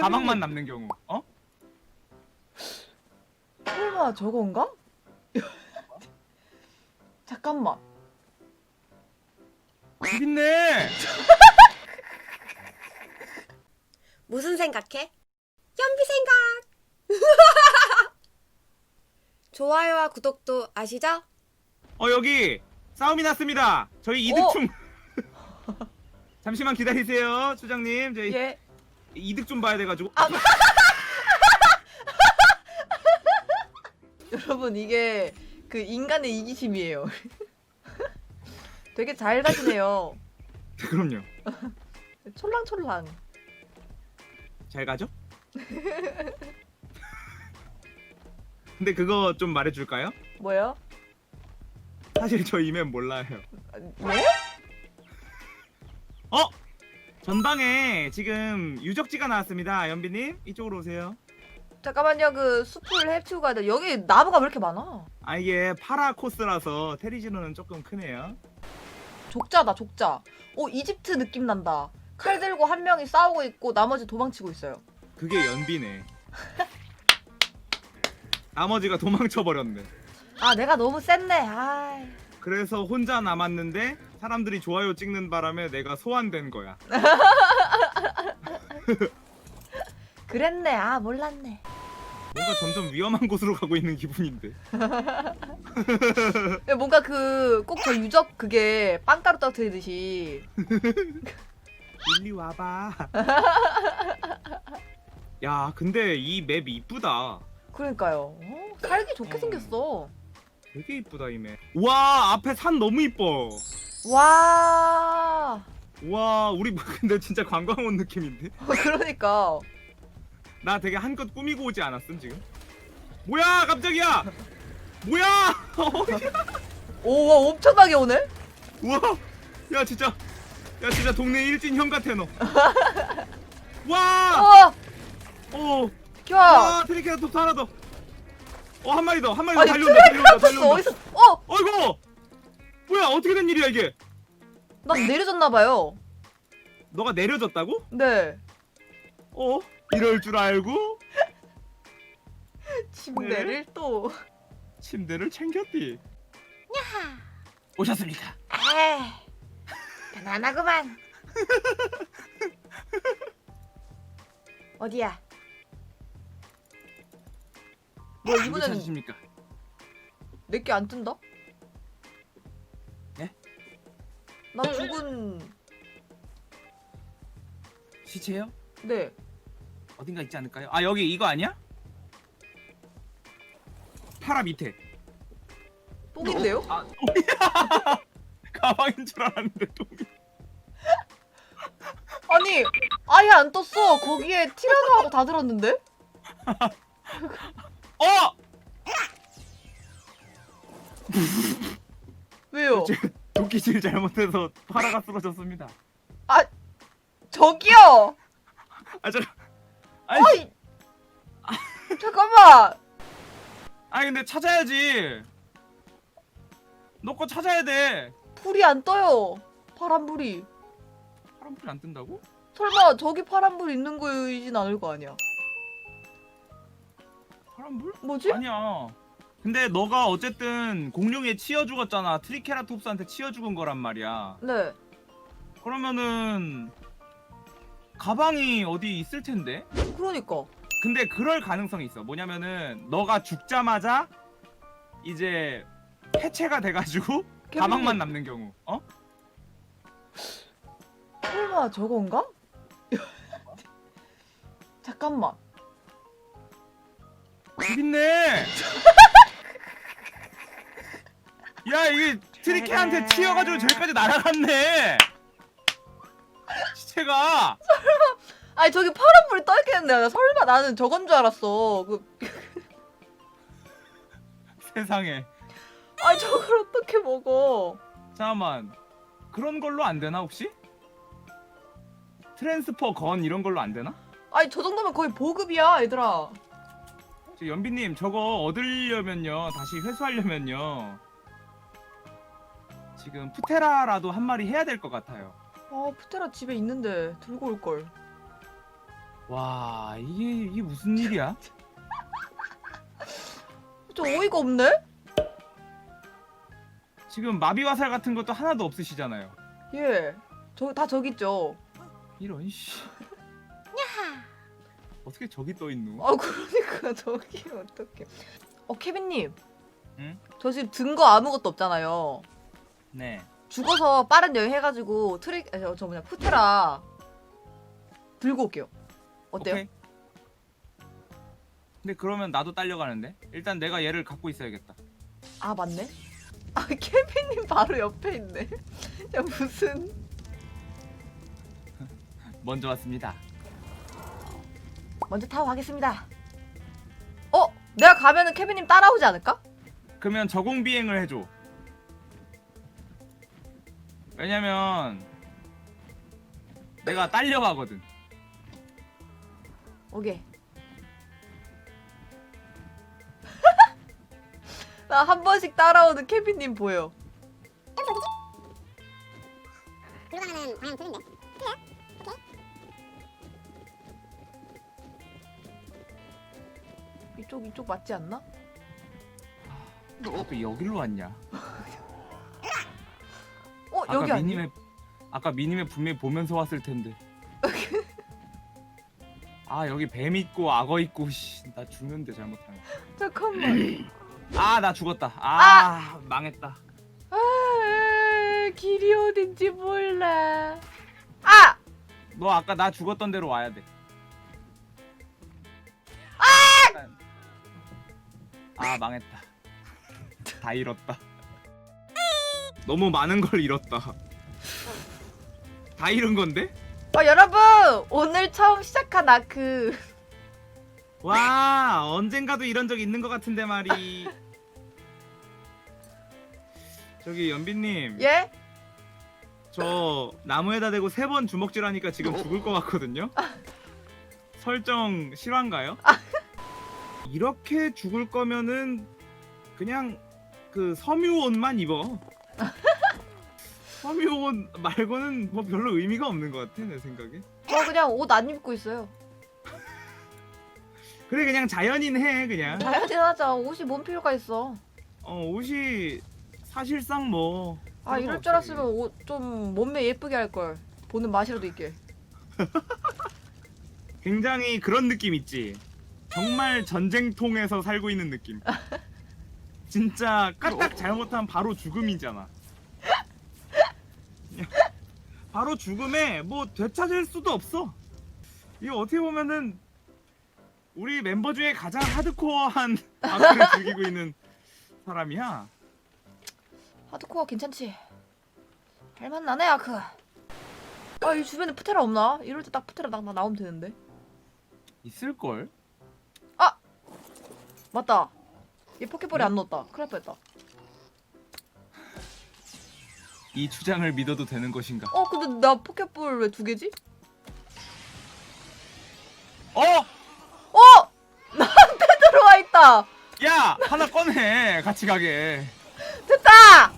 가방만 남는 경우. 어? 설마 저건가? 잠깐만. 있네. 무슨 생각해? 연비 생각! 좋아요와 구독도 아시죠? 어 여기 싸움이 났습니다. 저희 이득충. 잠시만 기다리세요, 추장님. 저희 예. 이득 좀 봐야 돼가지고. 아, 여러분 이게 그 인간의 이기심이에요. 되게 잘 가시네요. 그럼요. 촐랑촐랑. 잘 가죠? 근데 그거 좀 말해줄까요? 뭐요? 사실 저 이면 몰라요. 아, 네? 어? 전방에 지금 유적지가 나왔습니다. 연비님 이쪽으로 오세요. 잠깐만요. 그 숲을 헤치고 가야 돼. 여기 나무가 왜 이렇게 많아? 아 이게 파라 코스라서 테리지노는 조금 크네요. 족자다 족자. 오 이집트 느낌 난다. 칼 들고 한 명이 싸우고 있고 나머지 도망치고 있어요. 그게 연비네. 나머지가 도망쳐 버렸네. 아 내가 너무 셌네. 아. 그래서 혼자 남았는데 사람들이 좋아요 찍는 바람에 내가 소환된 거야. 그랬네. 아 몰랐네. 뭔가 점점 위험한 곳으로 가고 있는 기분인데. 야, 뭔가 그 꼭 저 유적 그게 빵가루 떨어뜨리듯이 일리 와봐. 야, 근데 이 맵 이쁘다. 그러니까요. 어, 살기 좋게 어. 생겼어. 되게 이쁘다 이 맵. 와, 앞에 산 너무 이뻐. 와. 와, 우리 뭐 근데 진짜 관광 온 느낌인데? 그러니까. 나 되게 한껏 꾸미고 오지 않았음 지금? 뭐야, 깜짝이야. 뭐야? 오, 와, 엄청나게 오네. 우와, 야 진짜, 야 진짜 동네 일진 형 같아 너. 와, 어, 어, 야. 와, 트리케라톱스 하나 더. 어, 한 마리 더, 한 마리 더 아니 달려온다, 달려온다, 달려온다. 어디서? 어, 어이구, 뭐야, 어떻게 된 일이야 이게? 난 내려졌나 봐요. 너가 내려졌다고? 네. 어? 이럴 줄 알고 침대를 또. 침대를 챙겼디. 오셨습니까? 에이, 편안하구만. 어디야? 뭐 누구 이번에는 찾으십니까? 내게 안 뜬다? 네? 나 죽은 시체요? 네. 어딘가 있지 않을까요? 아 여기 이거 아니야? 파라 밑에. 똥인데요? 아 똥이야. 가방인 줄 알았는데 똥이. 아니 아예 안 떴어. 거기에 티라노하고 다 들었는데? 어! 왜요? 제 도끼질 잘못해서 파라가 쓰러졌습니다. 저기요. 아 저. 아니, 어이. 잠깐만. 아니 근데 찾아야지. 너 거 찾아야 돼. 불이 안 떠요. 파란 불이. 파란불이 안 뜬다고? 설마 저기 파란 불 있는 거이진 않을 거 아니야? 파란 불? 뭐지? 아니야. 근데 너가 어쨌든 공룡에 치여 죽었잖아. 트리케라톱스한테 치여 죽은 거란 말이야. 네. 그러면은 가방이 어디 있을 텐데. 그러니까. 근데 그럴 가능성이 있어. 뭐냐면은 너가 죽자마자 이제 해체가 돼가지고 가방만 남는 경우. 어? 설마 저건가? 잠깐만. 있네. 야 이게 트리케한테 치여가지고 저기까지 날아갔네. 시체가. 아니 저기 파란불이 떠 있겠는데 나 설마 나는 저건 줄 알았어. 그 세상에. 아니 저걸 어떻게 먹어? 잠깐만. 그런 걸로 안 되나 혹시? 트랜스퍼 건 이런 걸로 안 되나? 아니 저 정도면 거의 보급이야 얘들아. 저 연비님 저거 얻으려면요 다시 회수하려면요 지금 푸테라라도 한 마리 해야 될 것 같아요 아 푸테라 집에 있는데 들고 올 걸. 와 이게 이게 무슨 일이야? 좀 어이가 없네? 지금 마비 화살 같은 것도 하나도 없으시잖아요. 예. 저 다 저기 있죠. 이런 씨. 어떻게 저기 떠 있노? 아 그러니까 저기 어떡해. 어 케빈님. 응? 저 지금 증거 아무것도 없잖아요. 네. 죽어서 빠른 여행 해가지고 트랙 아니, 저 뭐냐 푸테라 들고 올게요. 어때요? 오케이. 근데 그러면 나도 딸려가는데 일단 내가 얘를 갖고 있어야겠다. 아 맞네. 아 케빈님 바로 옆에 있네. 야 무슨 먼저 왔습니다. 먼저 타고 가겠습니다. 어 내가 가면은 케빈님 따라오지 않을까? 그러면 저공 비행을 해줘. 왜냐면 내가 딸려가거든. 오케이. 나 한 번씩 따라오는 케빈님 보여. 글로 가면은 방향 틀린데? 이쪽 이쪽 맞지 않나? 너또 여기로 왔냐? 어 아까 여기 아니야? 미니맵 아까 미니맵 분명히 보면서 왔을 텐데. 아 여기 뱀 있고 악어 있고 씨, 나 죽는데 잘못하면. 잠깐만. 아 나 죽었다. 아, 망했다. 아 길이 어딘지 몰라. 아 너 아까 나 죽었던 대로 와야 돼. 아! 아 망했다. 다 잃었다. 너무 많은 걸 잃었다. 다 잃은 건데? 어, 여러분 오늘 처음 시작한 아크 와 언젠가도 이런 적 있는 것 같은데 말이. 저기 연비님, 예? 저 나무에다 대고 세 번 주먹질하니까 지금 죽을 것 같거든요. 설정 실화인가요? 이렇게 죽을 거면은 그냥 그 섬유옷만 입어. 섬유옷 말고는 뭐 별로 의미가 없는 것 같아 내 생각에. 저 그냥 옷 안 입고 있어요. 그래 그냥 자연인 해 그냥. 자연인 하자 옷이 뭔 필요가 있어. 어 옷이 사실상 뭐. 아 이럴 줄 알았으면 옷 좀 몸매 예쁘게 할 걸. 보는 맛이라도 있게. 굉장히 그런 느낌 있지. 정말 전쟁통에서 살고 있는 느낌. 진짜 까딱 잘못하면 바로 죽음이잖아. 바로 죽음에 뭐 되찾을 수도 없어. 이거 어떻게 보면은 우리 멤버 중에 가장 하드코어한 아크를 즐기고 있는 사람이야. 하드코어 괜찮지? 할만 나네 아크. 아이 주변에 푸테라 없나? 이럴 때 딱 푸테라 나, 나 나오면 되는데. 있을 걸. 맞다. 얘 포켓볼에 안 넣었다. 큰일 날 뻔했다. 이 주장을 믿어도 되는 것인가? 어 근데 나 포켓볼 왜 두 개지? 어! 어! 나한테 들어와 있다. 야 하나 꺼내 같이 가게. 됐다.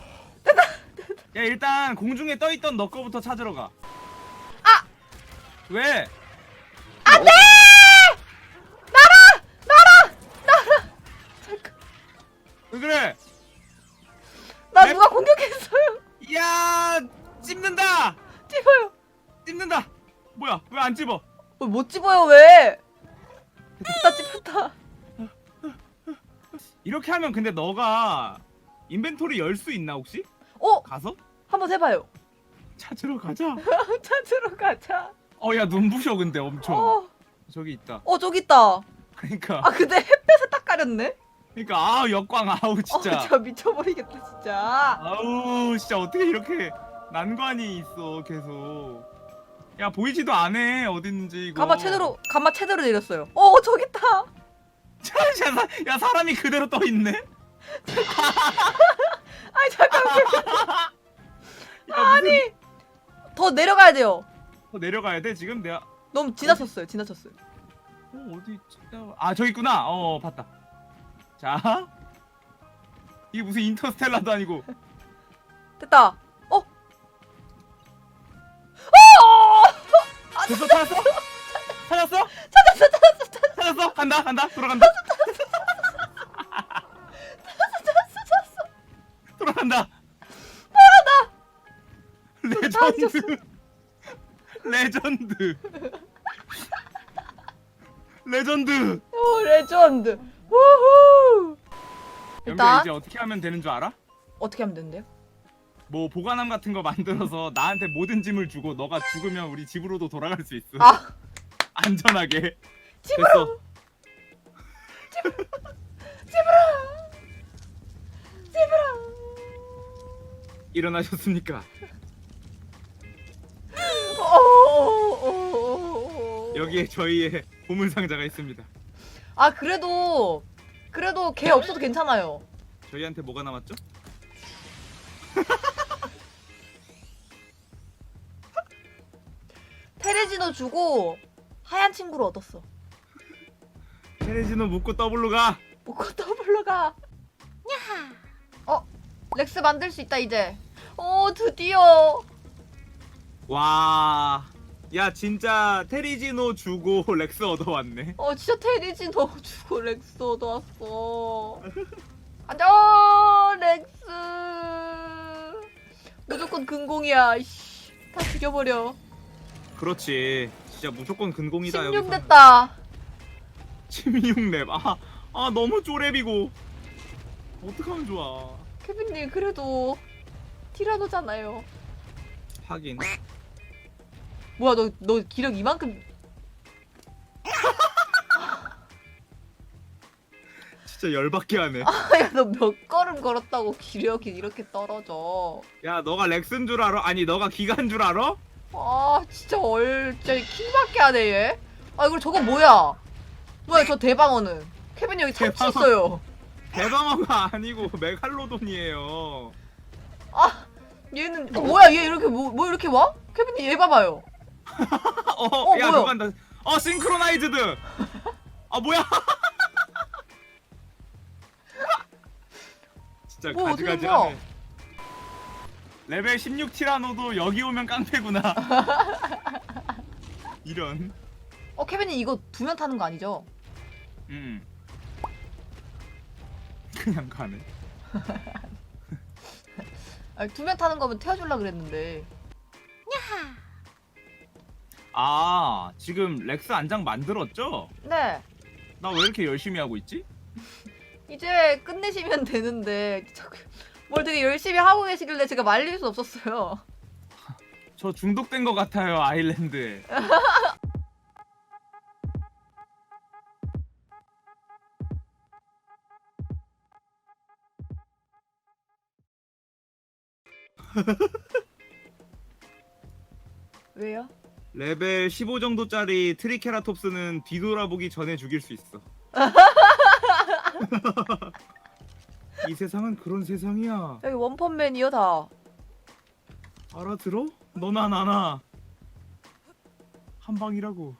야 일단 공중에 떠있던 너 거부터 찾으러 가. 아! 왜? 안돼! 나라! 나라! 나라! 잠깐. 왜 그래? 나 네? 누가 공격했어요? 야 찝는다! 찝어요. 찝는다! 뭐야 왜 안 찝어? 어, 못 찝어요 왜? 됐다 찝혔다. 이렇게 하면 근데 너가 인벤토리 열 수 있나 혹시? 어 가서? 한번 해봐요. 찾으러 가자. 찾으러 가자. 어 야 눈부셔 근데 엄청. 어, 저기 있다. 어 저기 있다. 그러니까 아 근데 햇볕에 딱 가렸네. 그러니까 아우 역광 아우 진짜. 어, 진짜 미쳐버리겠다 진짜. 아우 진짜 어떻게 이렇게 난관이 있어 계속. 야 보이지도 않아 어디 있는지 이거. 가마 제대로 가마 제대로 내렸어요. 어 저기 있다. 야, 사- 야 사람이 그대로 떠 있네. 아니 잠깐만. 야, 아니 더 내려가야 돼요. 더 내려가야 돼 지금 내가 너무 지나쳤어요. 지나쳤어요. 어 어디 있다. 아 저기 있구나. 어 봤다. 자? 이게 무슨 인터스텔라도 아니고. 됐다. 어? 됐어 찾았어? 찾았어? 찾았어 찾았어 찾았어. 찾았어? 간다 간다. 돌아간다. 돌아간다. 돌아간다. 레전드. 레전드. 레전드. 오 레전드. 우후. 일단 이제 어떻게 하면 되는 줄 알아? 어떻게 하면 된대요? 뭐 보관함 같은 거 만들어서 나한테 모든 짐을 주고 너가 죽으면 우리 집으로도 돌아갈 수 있어 아 안전하게 집으로 됐어 집으로. 일어나셨습니까? 오. 여기에 저희의 보물 상자가 있습니다 아 그래도 그래도 걔 없어도 괜찮아요. 저희한테 뭐가 남았죠? 테레지노 주고 하얀 친구를 얻었어. 테레지노 묶고 더블로 가 뭐고 더블로 가. 어 렉스 만들 수 있다 이제. 오 드디어. 와. 야 진짜 테리지노 주고 렉스 얻어왔네. 어 진짜 테리지노 주고 렉스 얻어왔어. 가자 렉스. 무조건 근공이야. 이씨. 다 죽여버려. 그렇지. 진짜 무조건 근공이다 16 여기서. 됐다. 16렙. 아, 아 너무 쪼렙이고. 어떡하면 좋아. 케빈님 그래도 티라노잖아요. 하긴. 뭐야 너 너 기력 이만큼 진짜 열받게 하네. 야너 몇 걸음 걸었다고 기력이 이렇게 떨어져. 야 너가 렉스인 줄 알아? 아니 너가 기간 줄 알아? 아 진짜 얼 진짜 킹밖에 안 해 얘. 아 이거 저거 뭐야? 뭐야 저 대방어는? 케빈 여기 참치 대방어. 있어요. 대방어가 아니고 메갈로돈이에요. 아 얘는 어, 뭐야 얘 이렇게 뭐, 뭐 이렇게 와? 케빈님 얘 봐봐요. 어, 어, 야 뭐야? 그거 한다. 어 싱크로나이즈드. 아 뭐야? 진짜 뭐, 어떻게 가지가지하네. 레벨 16 티라노도 여기 오면 깡패구나. 이런. 어 케빈님 이거 두 명 타는 거 아니죠? 음. 그냥 가네. 아, 두명 타는 거면 태워줄라 그랬는데. 아 지금 렉스 안장 만들었죠? 네 나 왜 이렇게 열심히 하고 있지? 이제 끝내시면 되는데 자꾸 뭘 되게 열심히 하고 계시길래 제가 말릴 수 없었어요. 저 중독된 것 같아요 아일랜드에. 왜요? 레벨 15 정도짜리 트리케라톱스는 뒤돌아보기 전에 죽일 수 있어. 이 세상은 그런 세상이야. 여기 원펀맨이요 다. 알아들어? 너나 나나 한 방이라고.